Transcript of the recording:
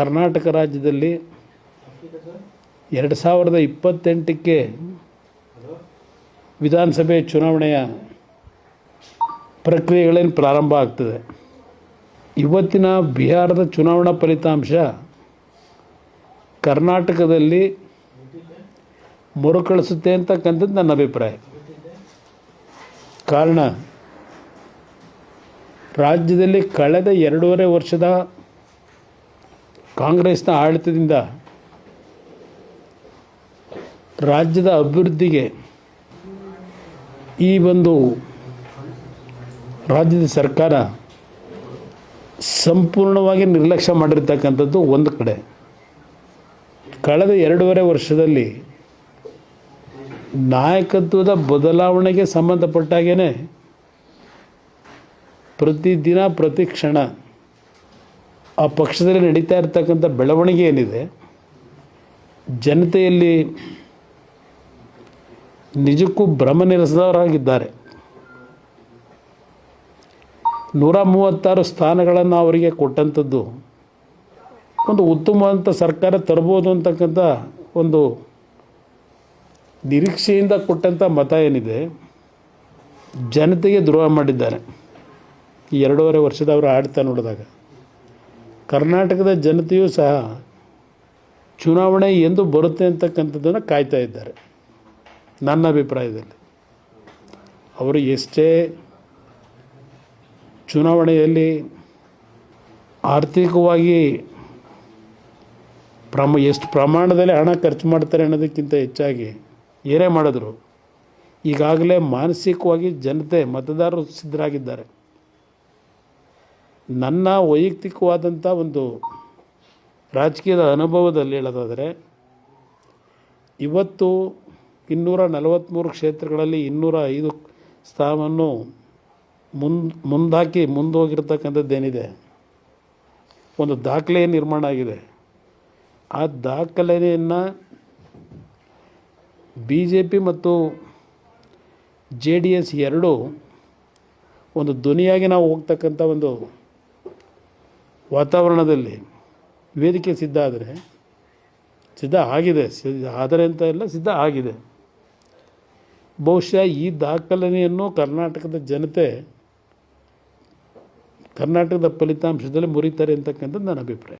ಕರ್ನಾಟಕ ರಾಜ್ಯದಲ್ಲಿ ಎರಡು ಸಾವಿರದ ಇಪ್ಪತ್ತೆಂಟಕ್ಕೆ ವಿಧಾನಸಭೆ ಚುನಾವಣೆಯ ಪ್ರಕ್ರಿಯೆಗಳೇನು ಪ್ರಾರಂಭ ಆಗ್ತದೆ. ಇವತ್ತಿನ ಬಿಹಾರದ ಚುನಾವಣಾ ಫಲಿತಾಂಶ ಕರ್ನಾಟಕದಲ್ಲಿ ಮರುಕಳಿಸುತ್ತೆ ಅಂತಕ್ಕಂಥದ್ದು ನನ್ನ ಅಭಿಪ್ರಾಯ. ಕಾರಣ ರಾಜ್ಯದಲ್ಲಿ ಕಳೆದ ಎರಡೂವರೆ ವರ್ಷದ ಕಾಂಗ್ರೆಸ್ನ ಆಡಳಿತದಿಂದ ರಾಜ್ಯದ ಅಭಿವೃದ್ಧಿಗೆ ಈ ಒಂದು ರಾಜ್ಯದ ಸರ್ಕಾರ ಸಂಪೂರ್ಣವಾಗಿ ನಿರ್ಲಕ್ಷ್ಯ ಮಾಡಿರ್ತಕ್ಕಂಥದ್ದು ಒಂದು ಕಡೆ. ಕಳೆದ ಎರಡೂವರೆ ವರ್ಷದಲ್ಲಿ ನಾಯಕತ್ವದ ಬದಲಾವಣೆಗೆ ಸಂಬಂಧಪಟ್ಟಾಗೇ ಪ್ರತಿದಿನ ಪ್ರತಿ ಕ್ಷಣ ಆ ಪಕ್ಷದಲ್ಲಿ ನಡೀತಾ ಇರ್ತಕ್ಕಂಥ ಬೆಳವಣಿಗೆ ಏನಿದೆ, ಜನತೆಯಲ್ಲಿ ನಿಜಕ್ಕೂ ಭ್ರಮ ನಿರಸದವರಾಗಿದ್ದಾರೆ ನೂರ ಮೂವತ್ತಾರು ಸ್ಥಾನಗಳನ್ನು ಅವರಿಗೆ ಕೊಟ್ಟಂಥದ್ದು ಒಂದು ಉತ್ತಮವಾದಂಥ ಸರ್ಕಾರ ತರ್ಬೋದು ಅಂತಕ್ಕಂಥ ಒಂದು ನಿರೀಕ್ಷೆಯಿಂದ ಕೊಟ್ಟಂಥ ಮತ ಏನಿದೆ, ಜನತೆಗೆ ದ್ರೋಹ ಮಾಡಿದ್ದಾರೆ. ಈ ಎರಡೂವರೆ ವರ್ಷದ ಅವರು ಆಡ್ತಾ ನೋಡಿದಾಗ ಕರ್ನಾಟಕದ ಜನತೆಯೂ ಸಹ ಚುನಾವಣೆ ಎಂದು ಬರುತ್ತೆ ಅಂತಕ್ಕಂಥದ್ದನ್ನು ಕಾಯ್ತಾ ಇದ್ದಾರೆ, ನನ್ನ ಅಭಿಪ್ರಾಯದಲ್ಲಿ. ಅವರು ಎಷ್ಟೇ ಚುನಾವಣೆಯಲ್ಲಿ ಆರ್ಥಿಕವಾಗಿ ಪ್ರಮ, ಎಷ್ಟು ಪ್ರಮಾಣದಲ್ಲಿ ಹಣ ಖರ್ಚು ಮಾಡ್ತಾರೆ ಅನ್ನೋದಕ್ಕಿಂತ ಹೆಚ್ಚಾಗಿ ಏನೇ ಮಾಡಿದ್ರು, ಈಗಾಗಲೇ ಮಾನಸಿಕವಾಗಿ ಜನತೆ ಮತದಾರರು ಸಿದ್ಧರಾಗಿದ್ದಾರೆ. ನನ್ನ ವೈಯಕ್ತಿಕವಾದಂಥ ಒಂದು ರಾಜಕೀಯದ ಅನುಭವದಲ್ಲಿ ಹೇಳೋದಾದರೆ, ಇವತ್ತು ಇನ್ನೂರ ನಲವತ್ತ್ಮೂರು ಕ್ಷೇತ್ರಗಳಲ್ಲಿ ಇನ್ನೂರ ಐದು ಸ್ಥಾನವನ್ನು ಮುಂದೆ ಮುಂದಾಕಿ ಮುಂದೋಗಿರ್ತಕ್ಕಂಥದ್ದೇನಿದೆ? ಒಂದು ದಾಖಲೆ ನಿರ್ಮಾಣ ಆಗಿದೆ. ಆ ದಾಖಲೆಯನ್ನು ಬಿ ಜೆ ಪಿ ಮತ್ತು ಜೆ ಡಿ ಎಸ್ ಎರಡೂ ಒಂದು ಧ್ವನಿಯಾಗಿ ನಾವು ಹೋಗ್ತಕ್ಕಂಥ ಒಂದು ವಾತಾವರಣದಲ್ಲಿ ವೇದಿಕೆ ಸಿದ್ಧ ಆದರೆ, ಸಿದ್ಧ ಆಗಿದೆ, ಸಿದ್ಧ ಆದರೆ ಅಂತ ಇಲ್ಲ, ಸಿದ್ಧ ಆಗಿದೆ. ಬಹುಶಃ ಈ ದಾಖಲೆಯನ್ನು ಕರ್ನಾಟಕದ ಜನತೆ ಕರ್ನಾಟಕದ ಫಲಿತಾಂಶದಲ್ಲಿ ಮುರಿತಾರೆ ಅಂತಕ್ಕಂಥದ್ದು ನನ್ನ ಅಭಿಪ್ರಾಯ.